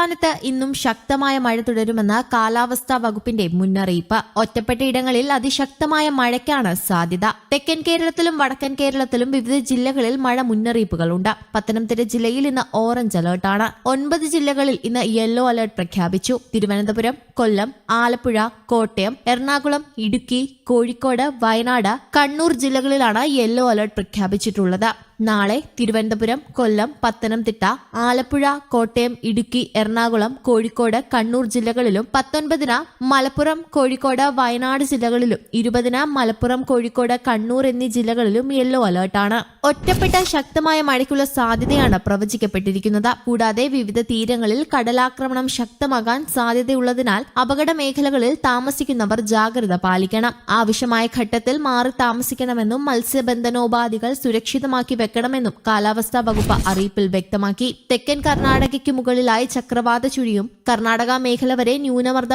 സംസ്ഥാനത്ത് ഇന്നും ശക്തമായ മഴ തുടരുമെന്ന് കാലാവസ്ഥാ വകുപ്പിന്റെ മുന്നറിയിപ്പ്. ഒറ്റപ്പെട്ട ഇടങ്ങളിൽ അതിശക്തമായ മഴയ്ക്കാണ് സാധ്യത. തെക്കൻ കേരളത്തിലും വടക്കൻ കേരളത്തിലും വിവിധ ജില്ലകളിൽ മഴ മുന്നറിയിപ്പുകളുണ്ട്. പത്തനംതിട്ട ജില്ലയിൽ ഇന്ന് ഓറഞ്ച് അലേർട്ടാണ് ഒൻപത് ജില്ലകളിൽ ഇന്ന് യെല്ലോ അലേർട്ട് പ്രഖ്യാപിച്ചു. തിരുവനന്തപുരം കൊല്ലം ആലപ്പുഴ കോട്ടയം എറണാകുളം ഇടുക്കി കോഴിക്കോട് വയനാട് കണ്ണൂർ ജില്ലകളിലാണ് യെല്ലോ അലേർട്ട് പ്രഖ്യാപിച്ചിട്ടുള്ളത്. നാളെ തിരുവനന്തപുരം കൊല്ലം പത്തനംതിട്ട ആലപ്പുഴ കോട്ടയം ഇടുക്കി എറണാകുളം കോഴിക്കോട് കണ്ണൂർ ജില്ലകളിലും പത്തൊൻപതിന് മലപ്പുറം കോഴിക്കോട് വയനാട് ജില്ലകളിലും ഇരുപതിന് മലപ്പുറം കോഴിക്കോട് കണ്ണൂർ എന്നീ ജില്ലകളിലും യെല്ലോ അലേർട്ടാണ് ഒറ്റപ്പെട്ട ശക്തമായ മഴയ്ക്കുള്ള സാധ്യതയാണ് പ്രവചിക്കപ്പെട്ടിരിക്കുന്നത്. കൂടാതെ വിവിധ തീരങ്ങളിൽ കടലാക്രമണം ശക്തമാകാൻ സാധ്യതയുള്ളതിനാൽ അപകട മേഖലകളിൽ താമസിക്കുന്നവർ ജാഗ്രത പാലിക്കണം. ആവശ്യമായ ഘട്ടത്തിൽ മാറി താമസിക്കണമെന്നും മത്സ്യബന്ധനോപാധികൾ സുരക്ഷിതമാക്കി വെക്കണമെന്നും കാലാവസ്ഥാ വകുപ്പ് അറിയിപ്പിൽ വ്യക്തമാക്കി. തെക്കൻ കർണാടകയ്ക്ക് മുകളിലായി ചക്രവാത ചുഴിയും കർണാടക മേഖല വരെ ന്യൂനമർദ്ദ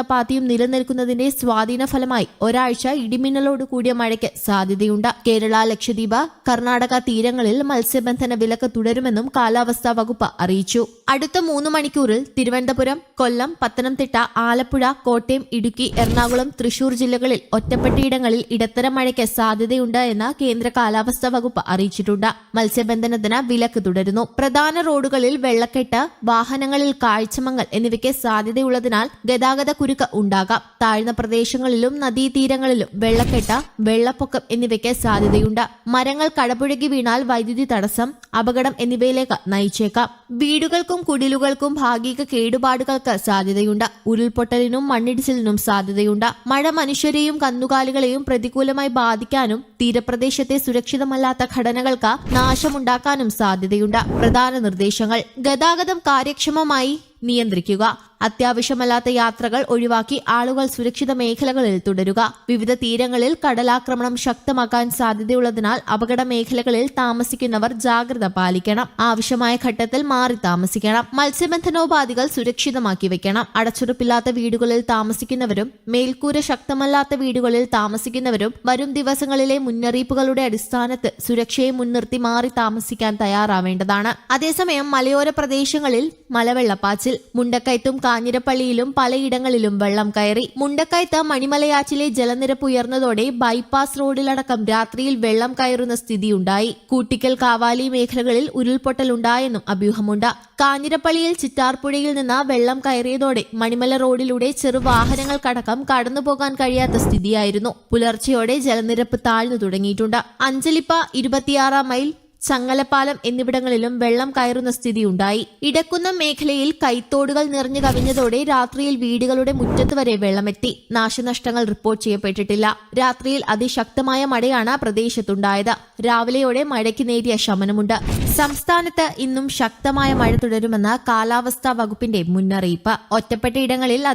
നിലനിൽക്കുന്നതിന്റെ സ്വാധീന ഫലമായി ഒരാഴ്ച ഇടിമിന്നലോട് കൂടിയ മഴയ്ക്ക് സാധ്യതയുണ്ട്. കേരള ലക്ഷദ്വീപ് കർണാടക തീരങ്ങളിൽ മത്സ്യബന്ധന വിലക്ക് തുടരുമെന്നും കാലാവസ്ഥാ വകുപ്പ് അറിയിച്ചു. അടുത്ത മൂന്ന് മണിക്കൂറിൽ തിരുവനന്തപുരം കൊല്ലം പത്തനംതിട്ട ആലപ്പുഴ കോട്ടയം ഇടുക്കി എറണാകുളം തൃശൂർ ജില്ലകളിൽ ഒറ്റപ്പെട്ടയിടങ്ങളിൽ ഇടത്തരം മഴയ്ക്ക് സാധ്യതയുണ്ട് എന്ന് കേന്ദ്ര കാലാവസ്ഥാ വകുപ്പ് അറിയിച്ചിട്ടുണ്ട്. മത്സ്യബന്ധനത്തിന് വിലക്ക് തുടരുന്നു. പ്രധാന റോഡുകളിൽ വെള്ളക്കെട്ട് വാഹനങ്ങളിൽ കാഴ്ചമങ്ങൽ എന്നിവയ്ക്ക് സാധ്യതയുള്ളതിനാൽ ഗതാഗത കുരുക്ക് ഉണ്ടാകാം. താഴ്ന്ന പ്രദേശങ്ങളിലും നദീതീരങ്ങളിലും വെള്ളക്കെട്ട് വെള്ളപ്പൊക്കം എന്നിവയ്ക്ക് സാധ്യതയുണ്ട്. മരങ്ങൾ കടപുഴകി വീണാൽ വൈദ്യുതി തടസ്സം അപകടം എന്നിവയിലേക്ക് നയിച്ചേക്കാം. വീടുകൾക്കും കുടിലുകൾക്കും ഭാഗിക കേടുപാടുകൾക്ക് സാധ്യതയുണ്ട്. ഉരുൾപൊട്ടലിനും മണ്ണിടിച്ചിലിനും സാധ്യതയുണ്ട്. മഴ മനുഷ്യരെയും കന്നുകാലികളെയും പ്രതികൂലമായി ബാധിക്കാനും തീരപ്രദേശത്തെ സുരക്ഷിതമല്ലാത്ത ഘടനകൾക്ക് നാശമുണ്ടാക്കാനും സാധ്യതയുണ്ട്. പ്രധാന നിർദ്ദേശങ്ങൾ. ഗതാഗതം കാര്യക്ഷമമായി നിയന്ത്രിക്കുക. അത്യാവശ്യമല്ലാത്ത യാത്രകൾ ഒഴിവാക്കി ആളുകൾ സുരക്ഷിത മേഖലകളിൽ തുടരുക. വിവിധ തീരങ്ങളിൽ കടലാക്രമണം ശക്തമാക്കാൻ സാധ്യതയുള്ളതിനാൽ അപകട മേഖലകളിൽ താമസിക്കുന്നവർ ജാഗ്രത പാലിക്കണം. ആവശ്യമായ ഘട്ടത്തിൽ മാറി താമസിക്കണം. മത്സ്യബന്ധനോപാധികൾ സുരക്ഷിതമാക്കി വെക്കണം. അടച്ചുറപ്പില്ലാത്ത വീടുകളിൽ താമസിക്കുന്നവരും മേൽക്കൂര ശക്തമല്ലാത്ത വീടുകളിൽ താമസിക്കുന്നവരും വരും ദിവസങ്ങളിലെ മുന്നറിയിപ്പുകളുടെ അടിസ്ഥാനത്തിൽ സുരക്ഷയെ മുൻനിർത്തി മാറി താമസിക്കാൻ തയ്യാറാവേണ്ടതാണ്. അതേസമയം മലയോര പ്രദേശങ്ങളിൽ മലവെള്ളപ്പാച്ചിൽ മുണ്ടക്കയത്തും കാഞ്ഞിരപ്പള്ളിയിലും പലയിടങ്ങളിലും വെള്ളം കയറി. മുണ്ടക്കയത്ത് മണിമലയാറ്റിലെ ജലനിരപ്പ് ഉയർന്നതോടെ ബൈപ്പാസ് റോഡിലടക്കം രാത്രിയിൽ വെള്ളം കയറുന്ന സ്ഥിതിയുണ്ടായി. കൂട്ടിക്കൽ കാവാലി മേഖലകളിൽ ഉരുൾപൊട്ടലുണ്ടായെന്നും അഭ്യൂഹമുണ്ട്. കാഞ്ഞിരപ്പള്ളിയിൽ ചിറ്റാർപ്പുഴയിൽ നിന്ന് വെള്ളം കയറിയതോടെ മണിമല റോഡിലൂടെ ചെറുവാഹനങ്ങൾക്കടക്കം കടന്നുപോകാൻ കഴിയാത്ത സ്ഥിതിയായിരുന്നു. പുലർച്ചെയോടെ ജലനിരപ്പ് താഴ്ന്നു തുടങ്ങിയിട്ടുണ്ട്. അഞ്ചലിപ്പ ഇരുപത്തിയാറാം മൈൽ ചങ്ങലപ്പാലം എന്നിവിടങ്ങളിലും വെള്ളം കയറുന്ന സ്ഥിതിയുണ്ടായി. ഇടക്കുന്ന മേഖലയിൽ കൈത്തോടുകൾ നിറഞ്ഞു കവിഞ്ഞതോടെ രാത്രിയിൽ വീടുകളുടെ മുറ്റത്ത് വരെ വെള്ളമെത്തി. നാശനഷ്ടങ്ങൾ റിപ്പോർട്ട് ചെയ്യപ്പെട്ടിട്ടില്ല. രാത്രിയിൽ അതിശക്തമായ മഴയാണ് പ്രദേശത്തുണ്ടായത്. രാവിലെയോടെ മഴയ്ക്ക് നേരിയ ശമനമുണ്ട്. സംസ്ഥാനത്ത് ഇന്നും ശക്തമായ മഴ തുടരുമെന്ന് കാലാവസ്ഥാ വകുപ്പിന്റെ മുന്നറിയിപ്പ്. ഒറ്റപ്പെട്ട ഇടങ്ങളിൽ